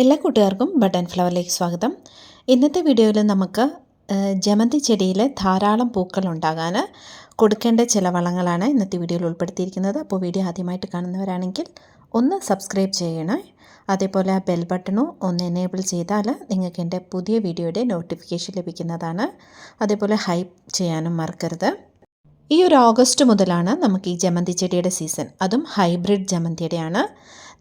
എല്ലാ കൂട്ടുകാർക്കും ബട്ടൺ ഫ്ലവറിലേക്ക് സ്വാഗതം. ഇന്നത്തെ വീഡിയോയിൽ നമുക്ക് ജമന്തി ചെടിയിൽ ധാരാളം പൂക്കൾ ഉണ്ടാകാൻ കൊടുക്കേണ്ട ചില വളങ്ങളാണ് ഇന്നത്തെ വീഡിയോയിൽ ഉൾപ്പെടുത്തിയിരിക്കുന്നത്. അപ്പോൾ വീഡിയോ ആദ്യമായിട്ട് കാണുന്നവരാണെങ്കിൽ ഒന്ന് സബ്സ്ക്രൈബ് ചെയ്യണേ. അതേപോലെ ആ ബെൽ ബട്ടണും ഒന്ന് എനേബിൾ ചെയ്താൽ നിങ്ങൾക്ക് എന്റെ പുതിയ വീഡിയോയുടെ നോട്ടിഫിക്കേഷൻ ലഭിക്കുന്നതാണ്. അതേപോലെ ഹൈപ്പ് ചെയ്യാനും മറക്കരുത്. ഈ ഒരു ഓഗസ്റ്റ് മുതലാണ് നമുക്ക് ഈ ജമന്തി ചെടിയുടെ സീസൺ അതും ഹൈബ്രിഡ് ജമന്തിയുടെയാണ്.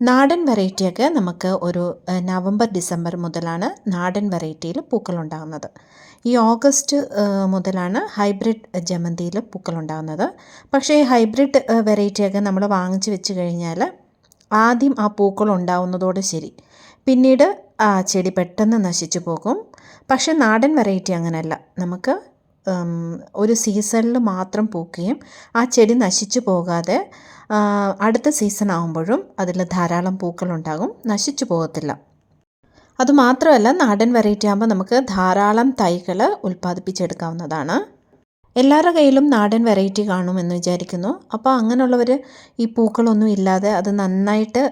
നാടൻ വെറൈറ്റിയൊക്കെ നമുക്ക് ഒരു നവംബർ ഡിസംബർ മുതലാണ് നാടൻ വെറൈറ്റിയിൽ പൂക്കൾ ഉണ്ടാകുന്നത് ഈ ഓഗസ്റ്റ് മുതലാണ് ഹൈബ്രിഡ് ജമന്തിയിൽ പൂക്കൾ ഉണ്ടാകുന്നത് പക്ഷേ ഈ ഹൈബ്രിഡ് വെറൈറ്റിയൊക്കെ നമ്മൾ വാങ്ങിച്ച് വെച്ച് കഴിഞ്ഞാൽ ആദ്യം ആ പൂക്കൾ ഉണ്ടാവുന്നതോടെ ശരി. പിന്നീട് ആ ചെടി പെട്ടെന്ന് നശിച്ചു പോകും. പക്ഷേ നാടൻ വെറൈറ്റി അങ്ങനെയല്ല. നമുക്ക് ഒരു സീസണിൽ മാത്രം പൂക്കുകയും ആ ചെടി നശിച്ചു പോകാതെ അടുത്ത സീസൺ ആകുമ്പോഴും അതിൽ ധാരാളം പൂക്കളുണ്ടാകും. നശിച്ചു പോകത്തില്ല. അതുമാത്രമല്ല നാടൻ വെറൈറ്റി ആകുമ്പോൾ നമുക്ക് ധാരാളം തൈകൾ ഉൽപ്പാദിപ്പിച്ചെടുക്കാവുന്നതാണ്. എല്ലാവരുടെ കയ്യിലും നാടൻ വെറൈറ്റി കാണുമെന്ന് വിചാരിക്കുന്നു. അപ്പോൾ അങ്ങനെയുള്ളവർ ഈ പൂക്കളൊന്നും ഇല്ലാതെ അത് നന്നായിട്ട്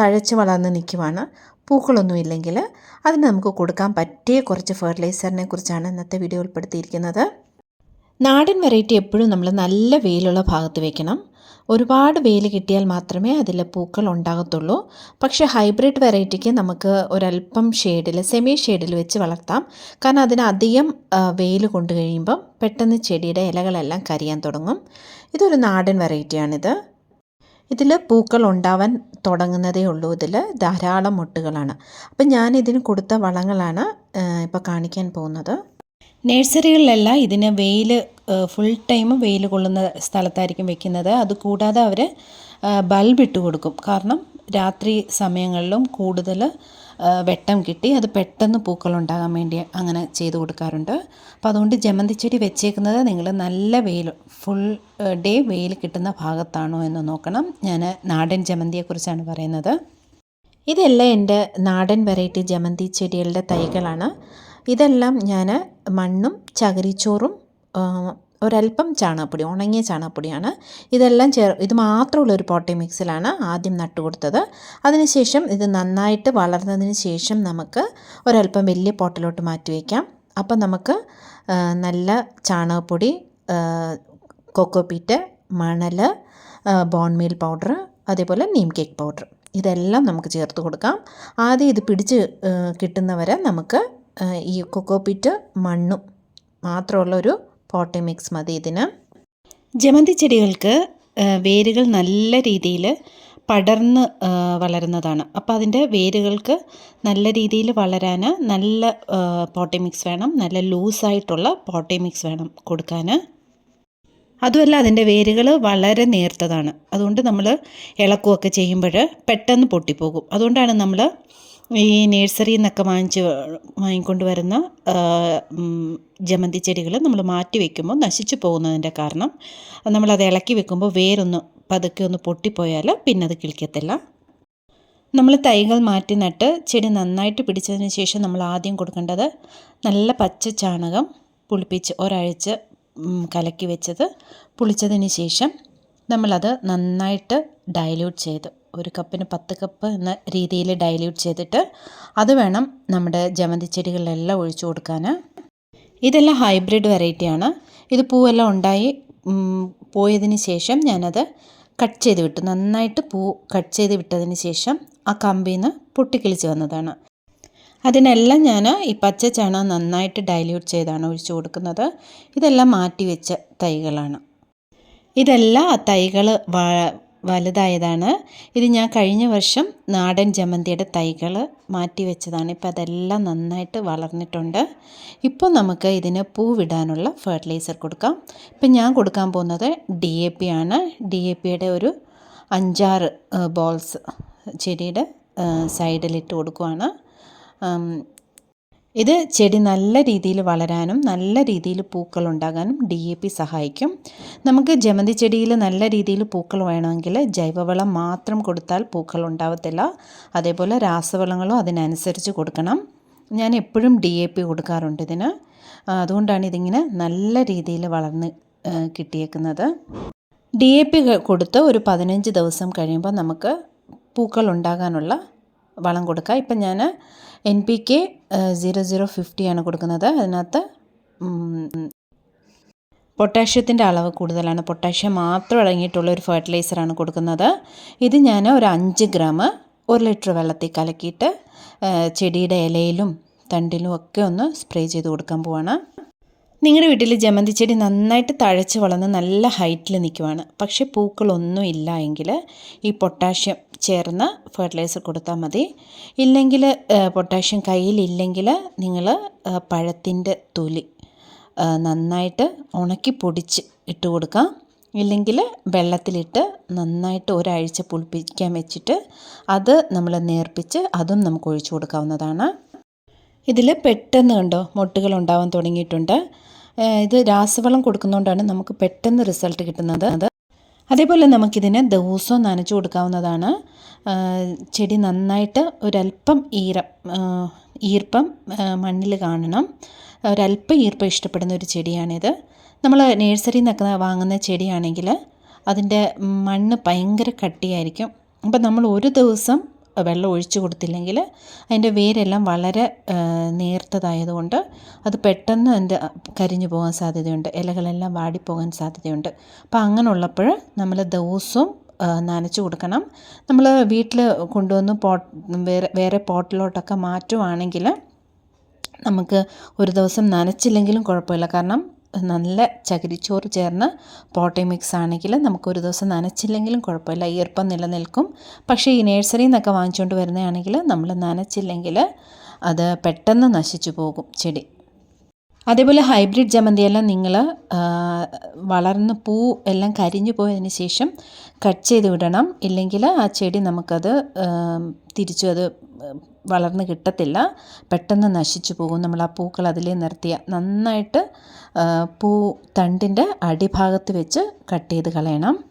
തഴച്ച് വളർന്ന് നിൽക്കുവാണ്. പൂക്കളൊന്നും ഇല്ലെങ്കിൽ അതിന് നമുക്ക് കൊടുക്കാൻ പറ്റിയ കുറച്ച് ഫെർട്ടിലൈസറിനെ കുറിച്ചാണ് ഇന്നത്തെ വീഡിയോ ഉൾപ്പെടുത്തിയിരിക്കുന്നത്. നാടൻ വെറൈറ്റി എപ്പോഴും നമ്മൾ നല്ല വെയിലുള്ള ഭാഗത്ത് വെക്കണം. ഒരുപാട് വെയിൽ കിട്ടിയാൽ മാത്രമേ അതിൽ പൂക്കൾ ഉണ്ടാകത്തുള്ളൂ. പക്ഷേ ഹൈബ്രിഡ് വെറൈറ്റിക്ക് നമുക്ക് ഒരല്പം ഷെയ്ഡിൽ സെമി ഷെയ്ഡിൽ വെച്ച് വളർത്താം. കാരണം അതിന് അധികം വെയിൽ കൊണ്ടു കഴിയുമ്പം പെട്ടെന്ന് ചെടിയുടെ ഇലകളെല്ലാം കരിയാൻ തുടങ്ങും. ഇതൊരു നാടൻ വെറൈറ്റിയാണിത് ഇതിൽ പൂക്കൾ ഉണ്ടാവാൻ തുടങ്ങുന്നതേ ഉള്ളൂ. ഇതിൽ ധാരാളം മുട്ടുകളാണ്. അപ്പം ഞാൻ ഇതിന് കൊടുത്ത വളങ്ങളാണ് ഇപ്പോൾ കാണിക്കാൻ പോകുന്നത്. നേഴ്സറികളിലെല്ലാം ഇതിന് വെയിൽ ഫുൾ ടൈം വെയിൽ കൊള്ളുന്ന സ്ഥലത്തായിരിക്കും വെക്കുന്നത്. അതുകൂടാതെ അവർ ബൾബ് ഇട്ട് കൊടുക്കും. കാരണം രാത്രി സമയങ്ങളിലും കൂടുതൽ വെട്ടം കിട്ടി. അത് പെട്ടെന്ന് പൂക്കളുണ്ടാകാൻ വേണ്ടി അങ്ങനെ ചെയ്തു കൊടുക്കാറുണ്ട്. അപ്പോൾ അതുകൊണ്ട് ജമന്തി ചെടി വെച്ചേക്കുന്നത് നിങ്ങൾ നല്ല വെയിൽ ഫുൾ ഡേ വെയിൽ കിട്ടുന്ന ഭാഗത്താണോ എന്ന് നോക്കണം. ഞാൻ നാടൻ ജമന്തിയെക്കുറിച്ചാണ് പറയുന്നത്. ഇതെല്ലാം എന്റെ നാടൻ വെറൈറ്റി ജമന്തി ചെടികളുടെ തൈകളാണ്. ഇതെല്ലാം ഞാൻ മണ്ണും ചകിരിച്ചോറും ഒരല്പം ചാണകപ്പൊടി ഉണങ്ങിയ ചാണകപ്പൊടിയാണ്. ഇതെല്ലാം ചേർ ഇത് മാത്രമുള്ള ഒരു പോട്ടി മിക്സിലാണ് ആദ്യം നട്ടു കൊടുത്തത് അതിനുശേഷം ഇത് നന്നായിട്ട് വളർന്നതിന് ശേഷം നമുക്ക് ഒരല്പം വലിയ പോട്ടിലോട്ട് മാറ്റി വയ്ക്കാം അപ്പം നമുക്ക് നല്ല ചാണകപ്പൊടി കൊക്കോപ്പീറ്റ് മണൽ ബോൺമീൽ പൗഡർ അതേപോലെ നീം കേക്ക് പൗഡർ ഇതെല്ലാം നമുക്ക് ചേർത്ത് കൊടുക്കാം. ആദ്യം ഇത് പിടിച്ച് കിട്ടുന്നവരെ നമുക്ക് ഈ കൊക്കോപ്പീറ്റ് മണ്ണും മാത്രമുള്ള ഒരു പോട്ടി മിക്സ് മതി ഇതിന്. ജമന്തി ചെടികൾക്ക് വേരുകൾ നല്ല രീതിയിൽ പടർന്ന് വളരുന്നതാണ്. അപ്പോൾ അതിന്റെ വേരുകൾക്ക് നല്ല രീതിയിൽ വളരാൻ നല്ല പോട്ടി മിക്സ് വേണം. നല്ല ലൂസായിട്ടുള്ള പോട്ടി മിക്സ് വേണം കൊടുക്കാൻ അതുമല്ല അതിന്റെ വേരുകൾ വളരെ നേർത്തതാണ്. അതുകൊണ്ട് നമ്മൾ ഇളക്കുമൊക്കെ ചെയ്യുമ്പോൾ പെട്ടെന്ന് പൊട്ടിപ്പോകും. അതുകൊണ്ടാണ് നമ്മൾ ഈ നേഴ്സറിയിൽ നിന്നൊക്കെ വാങ്ങിച്ച് വാങ്ങിക്കൊണ്ട് വരുന്ന ജമന്തി ചെടികൾ നമ്മൾ മാറ്റി വെക്കുമ്പോൾ നശിച്ചു പോകുന്നതിന്റെ കാരണം. നമ്മളത് ഇളക്കി വെക്കുമ്പോൾ വേരൊന്ന് പതുക്കെ ഒന്ന് പൊട്ടിപ്പോയാൽ പിന്നെ അത് കിളിക്കത്തില്ല. നമ്മൾ തൈകൾ മാറ്റി നട്ട് ചെടി നന്നായിട്ട് പിടിച്ചതിന് ശേഷം നമ്മൾ ആദ്യം കൊടുക്കേണ്ടത് നല്ല പച്ച ചാണകം പുളിപ്പിച്ച് ഒരാഴ്ച കലക്കി വെച്ചത്. പുളിച്ചതിന് ശേഷം നമ്മളത് നന്നായിട്ട് ഡൈല്യൂട്ട് ചെയ്ത് ഒരു കപ്പിന് പത്ത് കപ്പ് എന്ന രീതിയിൽ ഡൈല്യൂട്ട് ചെയ്തിട്ട് അത് വേണം നമ്മുടെ ജമന്തി ചെടികളിലെല്ലാം ഒഴിച്ചു കൊടുക്കാൻ. ഇതെല്ലാം ഹൈബ്രിഡ് വെറൈറ്റിയാണ് ഇത് പൂവെല്ലാം ഉണ്ടായി പോയതിന് ശേഷം ഞാനത് കട്ട് ചെയ്ത് വിട്ടു. നന്നായിട്ട് പൂ കട്ട് ചെയ്ത് വിട്ടതിന് ശേഷം ആ കമ്പിൽ നിന്ന് പൊട്ടിക്കിളിച്ച് വന്നതാണ്. അതിനെല്ലാം ഞാൻ ഈ പച്ച ചാണകം നന്നായിട്ട് ഡൈല്യൂട്ട് ചെയ്താണ് ഒഴിച്ചു കൊടുക്കുന്നത്. ഇതെല്ലാം മാറ്റി വെച്ച തൈകളാണ്. ഇതെല്ലാം ആ തൈകൾ വലുതായതാണ്. ഇത് ഞാൻ കഴിഞ്ഞ വർഷം നാടൻ ജമന്തിയുടെ തൈകൾ മാറ്റി വെച്ചതാണ് ഇപ്പം അതെല്ലാം നന്നായിട്ട് വളർന്നിട്ടുണ്ട്. ഇപ്പോൾ നമുക്ക് ഇതിന് പൂവിടാനുള്ള ഫെർട്ടിലൈസർ കൊടുക്കാം. ഇപ്പം ഞാൻ കൊടുക്കാൻ പോകുന്നത് ഡി എ പി ആണ്. ഡി എ പിയുടെ ഒരു അഞ്ചാറ് ബോൾസ് ചെടിയുടെ സൈഡിലിട്ട് കൊടുക്കുവാണ്. ഇത് ചെടി നല്ല രീതിയിൽ വളരാനും നല്ല രീതിയിൽ പൂക്കൾ ഉണ്ടാകാനും ഡി എ പി സഹായിക്കും. നമുക്ക് ജമന്തി ചെടിയിൽ നല്ല രീതിയിൽ പൂക്കൾ വേണമെങ്കിൽ ജൈവവളം മാത്രം കൊടുത്താൽ പൂക്കൾ ഉണ്ടാവത്തില്ല. അതേപോലെ രാസവളങ്ങളും അതിനനുസരിച്ച് കൊടുക്കണം. ഞാൻ എപ്പോഴും ഡി എ പി കൊടുക്കാറുണ്ട് ഇതിന്. അതുകൊണ്ടാണ് ഇതിങ്ങനെ നല്ല രീതിയിൽ വളർന്ന് കിട്ടിയേക്കുന്നത്. ഡി എ പി കൊടുത്ത് ഒരു പതിനഞ്ച് ദിവസം കഴിയുമ്പോൾ നമുക്ക് പൂക്കൾ ഉണ്ടാകാനുള്ള വളം കൊടുക്കുക. ഇപ്പം ഞാൻ N P K zero zero ഫിഫ്റ്റിയാണ് കൊടുക്കുന്നത്. അതിനകത്ത് പൊട്ടാഷ്യത്തിന്റെ അളവ് കൂടുതലാണ്. പൊട്ടാഷ്യം മാത്രം അടങ്ങിയിട്ടുള്ള ഒരു ഫെർട്ടിലൈസറാണ് കൊടുക്കുന്നത്. ഇത് ഞാൻ ഒരു അഞ്ച് ഗ്രാം ഒരു ലിറ്റർ വെള്ളത്തിൽ കലക്കിയിട്ട് ചെടിയുടെ ഇലയിലും തണ്ടിലും ഒക്കെ ഒന്ന് സ്പ്രേ ചെയ്ത് കൊടുക്കാൻ പോവാണ്. നിങ്ങളുടെ വീട്ടിൽ ജമന്തി ചെടി നന്നായിട്ട് തഴച്ച് വളർന്ന് നല്ല ഹൈറ്റിൽ നിൽക്കുവാണ് പക്ഷേ പൂക്കളൊന്നും ഇല്ല എങ്കിൽ ഈ പൊട്ടാഷ്യം ചേർന്ന് ഫെർട്ടിലൈസർ കൊടുത്താൽ മതി. ഇല്ലെങ്കിൽ പൊട്ടാഷ്യം കയ്യിലില്ലെങ്കിൽ നിങ്ങൾ പഴത്തിന്റെ തൊലി നന്നായിട്ട് ഉണക്കി പൊടിച്ച് ഇട്ട് കൊടുക്കാം. ഇല്ലെങ്കിൽ വെള്ളത്തിലിട്ട് നന്നായിട്ട് ഒരാഴ്ച പുളിപ്പിക്കാൻ വെച്ചിട്ട് അത് നമ്മൾ നേർപ്പിച്ച് അതും നമുക്ക് ഒഴിച്ചു കൊടുക്കാവുന്നതാണ്. ഇതിൽ പെട്ടെന്ന് കണ്ടോ മൊട്ടുകൾ ഉണ്ടാവാൻ തുടങ്ങിയിട്ടുണ്ട്. ഇത് രാസവളം കൊടുക്കുന്നതുകൊണ്ടാണ് നമുക്ക് പെട്ടെന്ന് റിസൾട്ട് കിട്ടുന്നത്. അതേപോലെ നമുക്കിതിനെ ദിവസവും നനച്ചു കൊടുക്കാവുന്നതാണ്. ചെടി നന്നായിട്ട് ഒരല്പം ഈരം ഈർപ്പം മണ്ണിൽ കാണണം. ഒരല്പം ഈർപ്പം ഇഷ്ടപ്പെടുന്ന ഒരു ചെടിയാണിത്. നമ്മൾ നേഴ്സറിയിൽ നിന്നൊക്കെ വാങ്ങുന്ന ചെടിയാണെങ്കിൽ അതിന്റെ മണ്ണ് ഭയങ്കര കട്ടിയായിരിക്കും. അപ്പം നമ്മൾ ഒരു ദിവസം വെള്ളം ഒഴിച്ചു കൊടുത്തില്ലെങ്കിൽ അതിന്റെ വേരെല്ലാം വളരെ നേർത്തതായതുകൊണ്ട് അത് പെട്ടെന്ന് അതിന്റെ കരിഞ്ഞു പോകാൻ സാധ്യതയുണ്ട്. ഇലകളെല്ലാം വാടിപ്പോകാൻ സാധ്യതയുണ്ട്. അപ്പോൾ അങ്ങനെ ഉള്ളപ്പോൾ നമ്മൾ ദിവസവും നനച്ചു കൊടുക്കണം. നമ്മൾ വീട്ടിൽ കൊണ്ടുവന്ന് പോട്ട് വേറെ വേറെ പോട്ടിലോട്ടൊക്കെ മാറ്റുവാണെങ്കിൽ നമുക്ക് ഒരു ദിവസം നനച്ചില്ലെങ്കിലും കുഴപ്പമില്ല. കാരണം നല്ല ചകിരിച്ചോറ് ചേർന്ന പോട്ടി മിക്സ് ആണെങ്കിൽ നമുക്കൊരു ദിവസം നനച്ചില്ലെങ്കിലും കുഴപ്പമില്ല. ഈർപ്പം നിലനിൽക്കും. പക്ഷേ ഈ നേഴ്സറിയിൽ നിന്നൊക്കെ വാങ്ങിച്ചുകൊണ്ട് വരുന്നതാണെങ്കിൽ നമ്മൾ നനച്ചില്ലെങ്കിൽ അത് പെട്ടെന്ന് നശിച്ചു പോകും. ചെടി. അതേപോലെ ഹൈബ്രിഡ് ജമന്തി എല്ലാം നിങ്ങൾ വളർന്ന് പൂ എല്ലാം കരിഞ്ഞു പോയതിന് ശേഷം കട്ട് ചെയ്ത് വിടണം. ഇല്ലെങ്കിൽ ആ ചെടി നമുക്കത് തിരിച്ചു അത് വളർന്ന് കിട്ടത്തില്ല. പെട്ടെന്ന് നശിച്ചു പോകും. നമ്മൾ ആ പൂക്കൾ അതിലേ നിർത്തിയ നന്നായിട്ട് പൂ തണ്ടിന്റെ അടിഭാഗത്ത് വെച്ച് കട്ട് ചെയ്ത് കളയണം.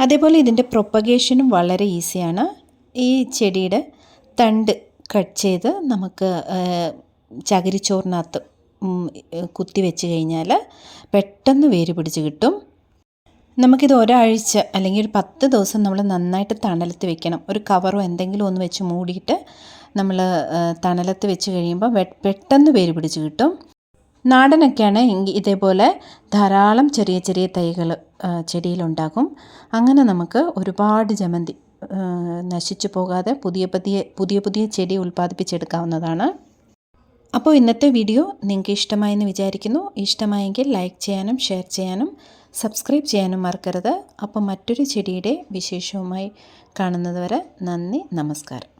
അതേപോലെ ഇതിന്റെ പ്രൊപ്പഗേഷനും വളരെ ഈസിയാണ്. ഈ ചെടിയുടെ തണ്ട് കട്ട് ചെയ്ത് നമുക്ക് ചകിരിച്ചോറിനകത്ത് കുത്തി വെച്ച് കഴിഞ്ഞാൽ പെട്ടെന്ന് വേര് പിടിച്ച് കിട്ടും. നമുക്കിത് ഒരാഴ്ച അല്ലെങ്കിൽ ഒരു പത്ത് ദിവസം നമ്മൾ നന്നായിട്ട് തണലത്ത് വെക്കണം. ഒരു കവറോ എന്തെങ്കിലും ഒന്ന് വെച്ച് മൂടിയിട്ട് നമ്മൾ തണലത്ത് വെച്ച് കഴിയുമ്പോൾ പെട്ടെന്ന് വേര് പിടിച്ച് കിട്ടും. നാടനൊക്കെയാണ് ഇതേപോലെ ധാരാളം ചെറിയ ചെറിയ തൈകൾ ചെടിയിലുണ്ടാകും. അങ്ങനെ നമുക്ക് ഒരുപാട് ജമന്തി നശിച്ചു പോകാതെ പുതിയ പുതിയ പുതിയ പുതിയ ചെടി ഉൽപ്പാദിപ്പിച്ചെടുക്കാവുന്നതാണ്. അപ്പോൾ ഇന്നത്തെ വീഡിയോ നിങ്ങൾക്ക് ഇഷ്ടമായെന്ന് വിചാരിക്കുന്നു. ഇഷ്ടമായെങ്കിൽ ലൈക്ക് ചെയ്യാനും ഷെയർ ചെയ്യാനും സബ്സ്ക്രൈബ് ചെയ്യാനും മറക്കരുത്. അപ്പോൾ മറ്റൊരു ചെടിയുടെ വിശേഷവുമായി കാണുന്നതുവരെ നന്ദി നമസ്കാരം.